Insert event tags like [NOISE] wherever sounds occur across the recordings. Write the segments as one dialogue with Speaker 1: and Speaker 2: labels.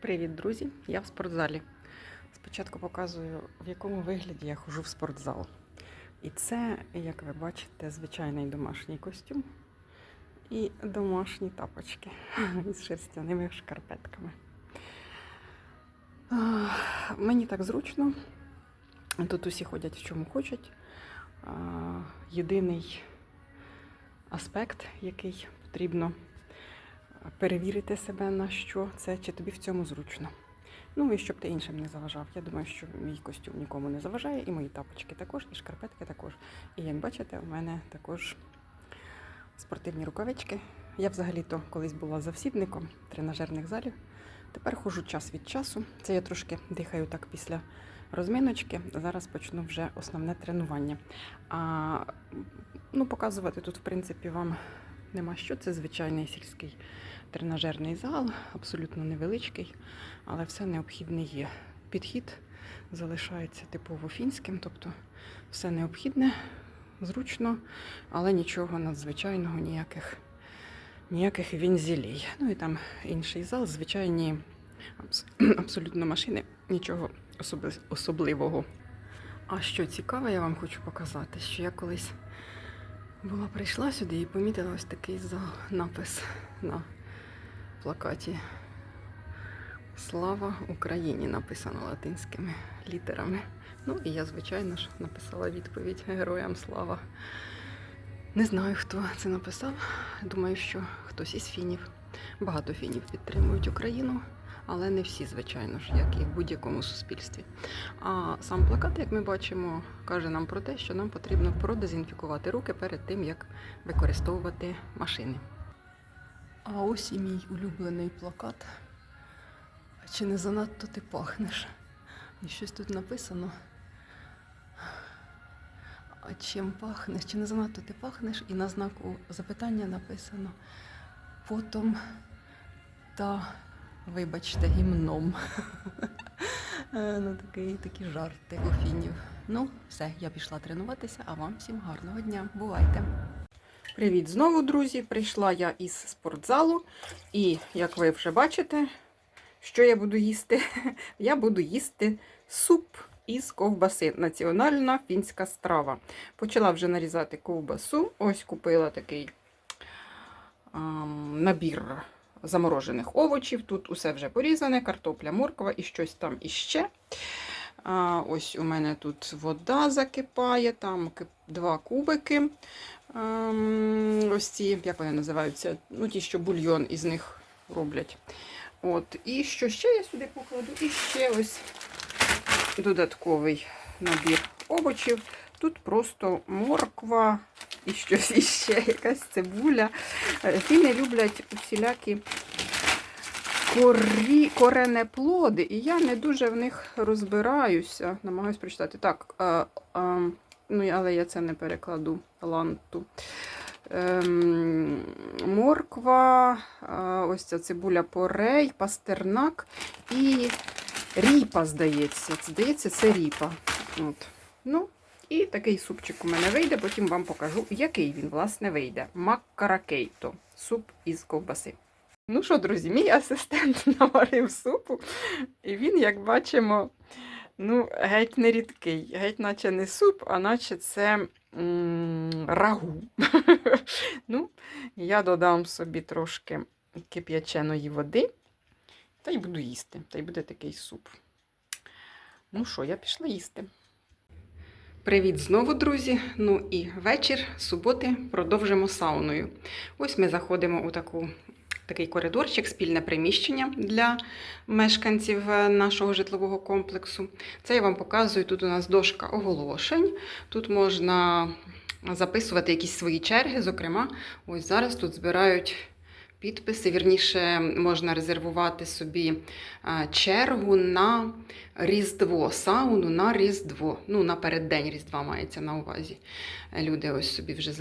Speaker 1: Привіт, друзі! Я в спортзалі. Спочатку показую, в якому вигляді я ходжу в спортзал. І це, як ви бачите, звичайний домашній костюм і домашні тапочки [LAUGHS] із шерстяними шкарпетками. Мені так зручно. Тут усі ходять в чому хочуть. Єдиний аспект, який потрібно перевірити себе на що це, чи тобі в цьому зручно. Ну і щоб ти іншим не заважав. Я думаю, що мій костюм нікому не заважає, і мої тапочки також, і шкарпетки також. І як бачите, у мене також спортивні рукавички. Я взагалі-то колись була завсідником тренажерних залів. Тепер ходжу час від часу. Це я трошки дихаю так після розминочки. Зараз почну вже основне тренування. А ну, показувати тут, в принципі, вам нема що. Це звичайний сільський тренажерний зал, абсолютно невеличкий, але все необхідне є. Підхід залишається типово фінським, тобто все необхідне, зручно, але нічого надзвичайного, ніяких, ніяких вінзелей. Ну і там інший зал, звичайні абс- [CLEARS THROAT] абсолютно машини, нічого особливого. А що цікаве, я вам хочу показати, що я колись була прийшла сюди і помітила ось такий зал, напис на плакаті. Слава Україні написано латинськими літерами. Ну і я, звичайно ж, написала відповідь Героям слава. Не знаю, хто це написав. Думаю, що хтось із фінів. Багато фінів підтримують Україну, але не всі, звичайно ж, як і в будь-якому суспільстві. А сам плакат, як ми бачимо, каже нам про те, що нам потрібно продезінфікувати руки перед тим, як використовувати машини. А ось і мій улюблений плакат. Чи не занадто ти пахнеш? І щось тут написано. А чим пахнеш? Чи не занадто ти пахнеш? І на знаку запитання написано потом та, вибачте, гімном. [LAUGHS] Е, ну, такий, такі жарти у фінів. Ну, все, я пішла тренуватися, а вам всім гарного дня. Бувайте! Привіт знову, друзі! Прийшла я із спортзалу, і як ви вже бачите, що я буду їсти? [LAUGHS] Я буду їсти суп із ковбаси. Національна фінська страва. Почала вже нарізати ковбасу. Ось купила такий ам, набір заморожених овочів. Тут усе вже порізане, картопля, морква і щось там іще. А, ось у мене тут вода закипає, там два кубики. Ем, ось ці, як вони називаються? Ну, ті, що бульйон із них роблять. От. І що ще я сюди покладу? І ще ось додатковий набір овочів. Тут просто морква і щось [LAUGHS] іще, якась цибуля. Фіни люблять усілякі корі, коренеплоди, і я не дуже в них розбираюся. Намагаюсь прочитати. Так, а, а, ну, але я це не перекладу ланту. Ем, морква, а, ось ця цибуля порей, пастернак і ріпа, здається. Здається, це ріпа. От. Ну, і такий супчик у мене вийде, потім вам покажу, який він, власне, вийде. Маккаракейто. Суп із ковбаси. Ну що, друзі, мій асистент [LAUGHS] наварив супу, і він, як бачимо, ну, геть не рідкий. Геть наче не суп, а наче це рагу. [LAUGHS] ну, я додам собі трошки кип'яченої води, та й буду їсти. Та й буде такий суп. Ну що, я пішла їсти. Привіт знову, друзі. Ну і вечір суботи продовжимо сауною. Ось ми заходимо у таку, такий коридорчик, спільне приміщення для мешканців е, нашого житлового комплексу. Це я вам показую. Тут у нас дошка оголошень. Тут можна записувати якісь свої черги. Зокрема, ось зараз тут збирають підписи. Вірніше, можна резервувати собі чергу на Різдво, сауну на Різдво. Ну, на переддень Різдва мається на увазі. Люди ось собі вже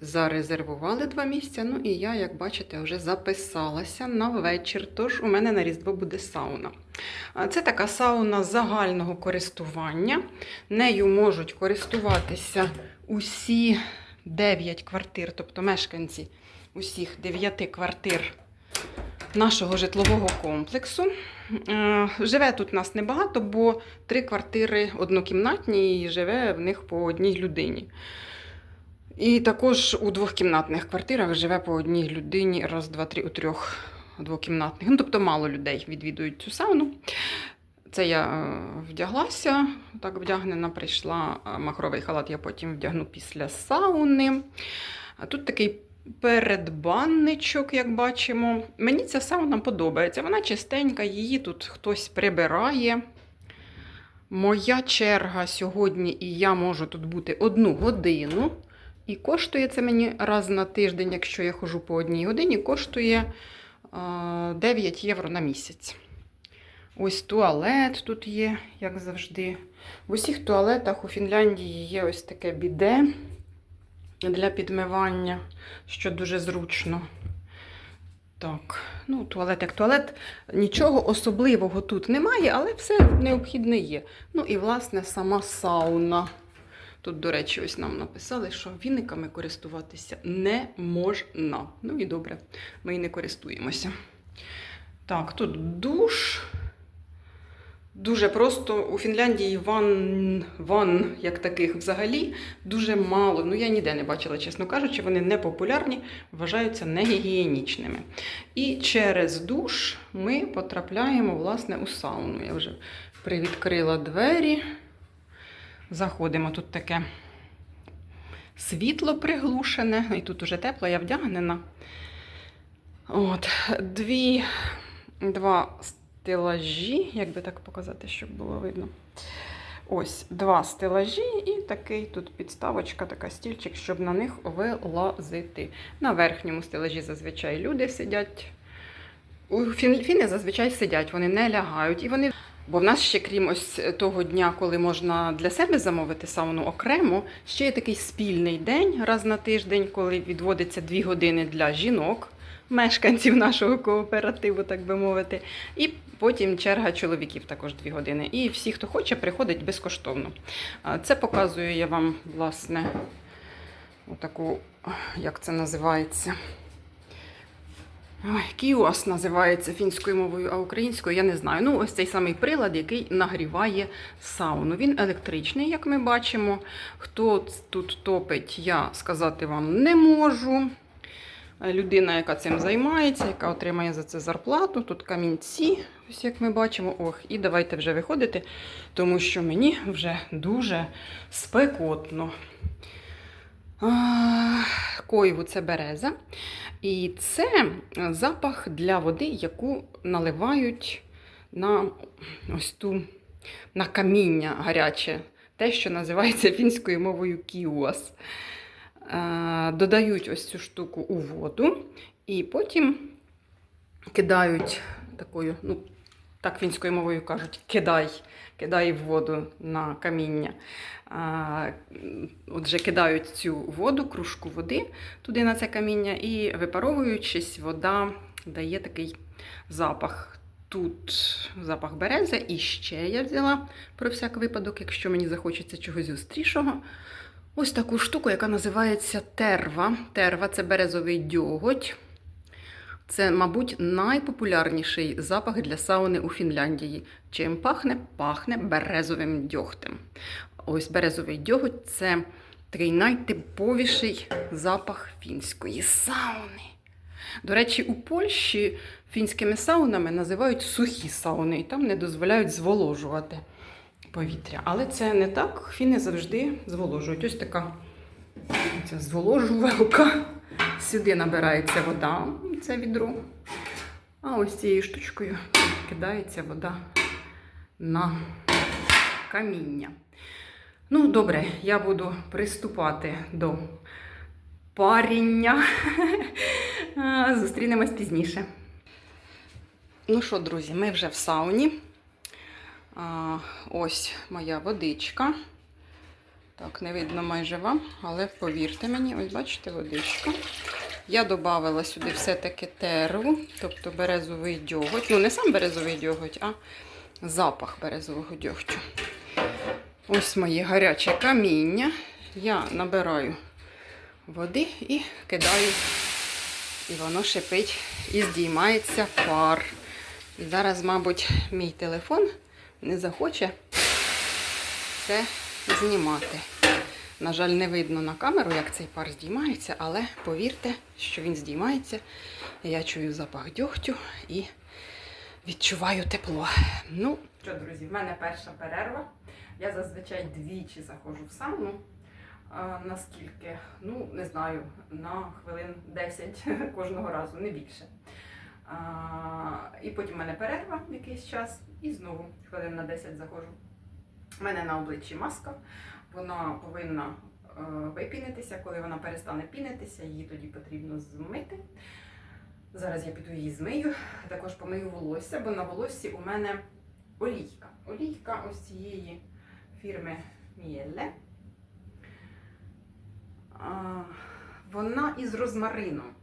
Speaker 1: зарезервували два місця. Ну і я, як бачите, вже записалася на вечір. Тож у мене на Різдво буде сауна. Це така сауна загального користування. Нею можуть користуватися усі 9 квартир, тобто мешканці усіх 9 квартир нашого житлового комплексу. Е, Живе тут нас небагато, бо три квартири однокімнатні і живе в них по одній людині. І також у двохкімнатних квартирах живе по одній людині, раз, два, три, у трьох двокімнатних. Ну, тобто мало людей відвідують цю сауну. Це я е, вдяглася, так вдягнена, прийшла е, махровий халат, я потім вдягну після сауни. А тут такий передбанничок, як бачимо. Мені ця сауна подобається. Вона чистенька, її тут хтось прибирає. Моя черга сьогодні, і я можу тут бути одну годину. І коштує це мені раз на тиждень, якщо я ходжу по одній годині, коштує е, 9 євро на місяць. Ось туалет тут є, як завжди. В усіх туалетах у Фінляндії є ось таке біде для підмивання, що дуже зручно. Так, ну, туалет як туалет. Нічого особливого тут немає, але все необхідне є. Ну і, власне, сама сауна. Тут, до речі, ось нам написали, що віниками користуватися не можна. Ну і добре, ми і не користуємося. Так, тут душ. Дуже просто у Фінляндії ван, ван як таких взагалі дуже мало. Ну я ніде не бачила, чесно кажучи, вони не популярні, вважаються негігієнічними. І через душ ми потрапляємо власне у сауну. Я вже привідкрила двері. Заходимо тут таке світло приглушене, і тут уже тепло, я вдягнена. От, дві, два стелажі, як би так показати, щоб було видно. Ось два стелажі і такий тут підставочка, така стільчик, щоб на них вилазити. На верхньому стелажі зазвичай люди сидять. Фіни зазвичай сидять, вони не лягають. І вони... Бо в нас ще, крім ось того дня, коли можна для себе замовити сауну окремо, ще є такий спільний день раз на тиждень, коли відводиться дві години для жінок, мешканців нашого кооперативу, так би мовити. І потім черга чоловіків також дві години. І всі, хто хоче, приходить безкоштовно. Це показую я вам, власне, отаку, як це називається. Ой, кіос називається фінською мовою, а українською я не знаю. Ну, ось цей самий прилад, який нагріває сауну. Він електричний, як ми бачимо. Хто тут топить, я сказати вам не можу. Людина, яка цим займається, яка отримає за це зарплату. Тут камінці, ось як ми бачимо. Ох, і давайте вже виходити, тому що мені вже дуже спекотно. А, Койву це береза. І це запах для води, яку наливають на ось ту на каміння гаряче, те, що називається фінською мовою кіуас. Е, Додають ось цю штуку у воду і потім кидають такою, ну, так фінською мовою кажуть, кидай, кидай в воду на каміння. А, Отже, кидають цю воду, кружку води туди на це каміння, і випаровуючись, вода дає такий запах. Тут запах берези, і ще я взяла про всяк випадок, якщо мені захочеться чогось зустрішого. Ось таку штуку, яка називається терва. Терва це березовий дьоготь. Це, мабуть, найпопулярніший запах для сауни у Фінляндії. Чим пахне? Пахне березовим дьогтем. Ось березовий дьоготь це такий найтиповіший запах фінської сауни. До речі, у Польщі фінськими саунами називають сухі сауни, і там не дозволяють зволожувати повітря. Але це не так. Фіни завжди зволожують. Ось така ця зволожувалка. Сюди набирається вода, це відро. А ось цією штучкою кидається вода на каміння. Ну, добре, я буду приступати до паріння. [LAUGHS] Зустрінемось пізніше. Ну що, друзі, ми вже в сауні. А, ось моя водичка. Так, не видно майже вам, але повірте мені, ось бачите, водичка. Я додавала сюди все-таки терву, тобто березовий дьоготь. Ну, не сам березовий дьоготь, а запах березового дьогтю. Ось моє гаряче каміння. Я набираю води і кидаю І воно шипить і здіймається пар. І зараз, мабуть, мій телефон не захоче це знімати. На жаль, не видно на камеру, як цей пар здіймається, але повірте, що він здіймається. Я чую запах дьогтю і відчуваю тепло. Ну, що, друзі, в мене перша перерва. Я зазвичай двічі заходжу в сауну. Наскільки? Ну, не знаю, на хвилин 10 [LAUGHS] кожного разу, не більше. А, і потім в мене перерва якийсь час, і знову хвилин на 10 заходжу. У мене на обличчі маска, вона повинна е, випінитися. Коли вона перестане пінитися, її тоді потрібно змити. Зараз я піду її змию, також помию волосся, бо на волоссі у мене олійка. Олійка ось цієї фірми Miele. Вона із розмарином.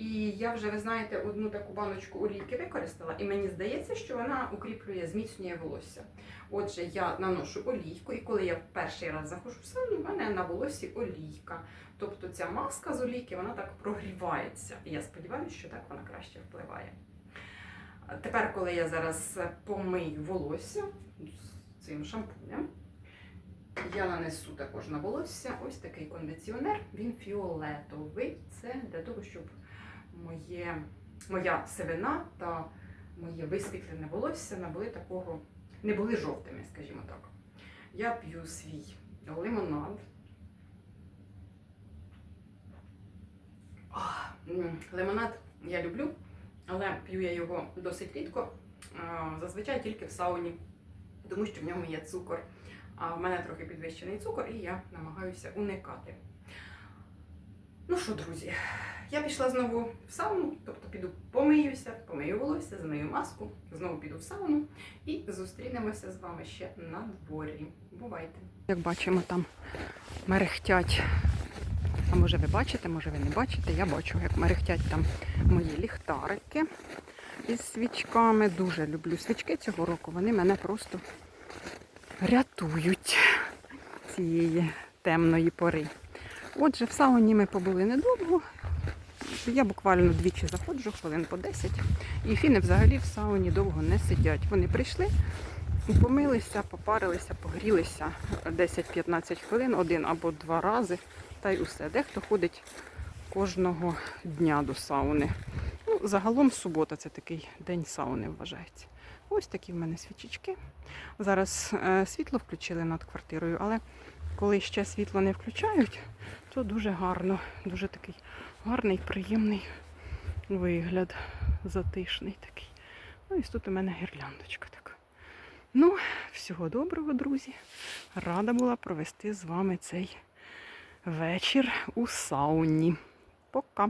Speaker 1: І я вже, ви знаєте, одну таку баночку олійки використала, і мені здається, що вона укріплює, зміцнює волосся. Отже, я наношу олійку, і коли я перший раз заходжу в сауну, в мене на волосі олійка. Тобто ця маска з олійки, вона так прогрівається. І я сподіваюся, що так вона краще впливає. Тепер, коли я зараз помию волосся з цим шампунем, я нанесу також на волосся ось такий кондиціонер. Він фіолетовий. Це для того, щоб моє, моя сивина та моє висвітлене волосся набули такого, не були жовтими, скажімо так. Я п'ю свій лимонад. Лимонад я люблю, але п'ю я його досить рідко. Зазвичай тільки в сауні, тому що в ньому є цукор. А в мене трохи підвищений цукор, і я намагаюся уникати. Ну що, друзі, я пішла знову в сауну, тобто піду помиюся, помию волосся, змию маску, знову піду в сауну і зустрінемося з вами ще на дворі. Бувайте! Як бачимо, там мерехтять. А може ви бачите, може ви не бачите. Я бачу, як мерехтять там мої ліхтарики із свічками. Дуже люблю свічки цього року. Вони мене просто рятують цієї темної пори. Отже, в сауні ми побули недовго. Я буквально двічі заходжу, хвилин по 10. І фіни взагалі в сауні довго не сидять. Вони прийшли, помилися, попарилися, погрілися 10-15 хвилин, один або два рази, та й усе. Дехто ходить кожного дня до сауни. Ну, загалом субота це такий день сауни вважається. Ось такі в мене свічечки. Зараз е, світло включили над квартирою, але коли ще світло не включають, то дуже гарно, дуже такий гарний, приємний вигляд, затишний такий. Ну і тут у мене гірляндочка така. Ну, всього доброго, друзі. Рада була провести з вами цей вечір у сауні. Пока!